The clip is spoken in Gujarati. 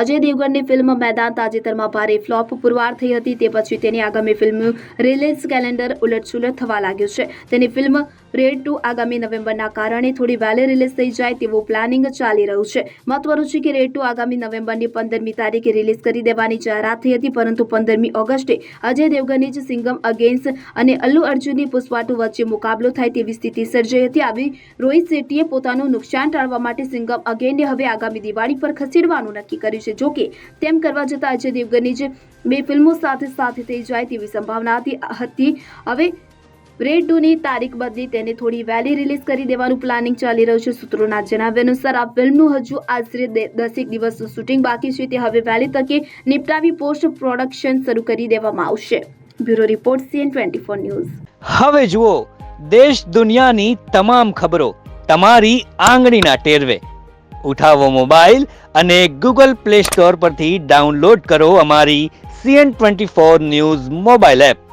અજય દેવગણની ફિલ્મ મેદાન તાજેતરમાં ભારે ફ્લોપ પુરવાર થઈ હતી. તે પછી તેની આગામી ફિલ્મ રિલીઝ કેલેન્ડર ઉલટસુલટ થવા લાગ્યું છે. તેની ફિલ્મ રેડ ટુ આગામી નવેમ્બરના કારણે થોડી વહેલી રિલીઝ થઈ જાય તેવું પ્લાનિંગ ચાલી રહ્યું છે. મહત્વનું છે કે રેડ ટુ આગામી નવેમ્બરની પંદરમી તારીખે રિલીઝ કરી દેવાની જાહેરાત થઈ હતી, પરંતુ પંદરમી ઓગસ્ટે અજય દેવગનની જ સિંગમ અગેન્સ અને અલ્લુ અર્જુનની પુષ્પા ટુ વચ્ચે મુકાબલો થાય તેવી સ્થિતિ સર્જાઈ હતી. આવી રોહિત શેટ્ટીએ પોતાનું નુકસાન ટાળવા માટે સિંગમ અગેનને હવે આગામી દિવાળી પર ખસેડવાનું નક્કી કર્યું છે. જોકે તેમ કરવા જતાં અજય દેવગનની જ બે ફિલ્મો સાથે સાથે થઈ જાય તેવી સંભાવના હતી. હવે રેડ ટુની તારીખ બદલી તેને થોડી વહેલી રિલીઝ કરી દેવાનું પ્લાનિંગ ચાલી રહ્યું છે. સૂત્રોના જણાવ્યા અનુસાર આ ફિલ્મનું હજુ આશરે દસેક દિવસનું શૂટિંગ બાકી છે. તે હવે વહેલી તકે નિપટાવી પોસ્ટ પ્રોડક્શન શરૂ કરી દેવામાં આવશે. Bureau report CN twenty four news. હવે જુઓ, દેશ દુનિયાની તમામ ખબરો તમારી આંગળીના ટેરવે. ઉઠાવો મોબાઈલ અને ગૂગલ પ્લે સ્ટોર પરથી ડાઉનલોડ કરો અમારી CN twenty four news mobile app.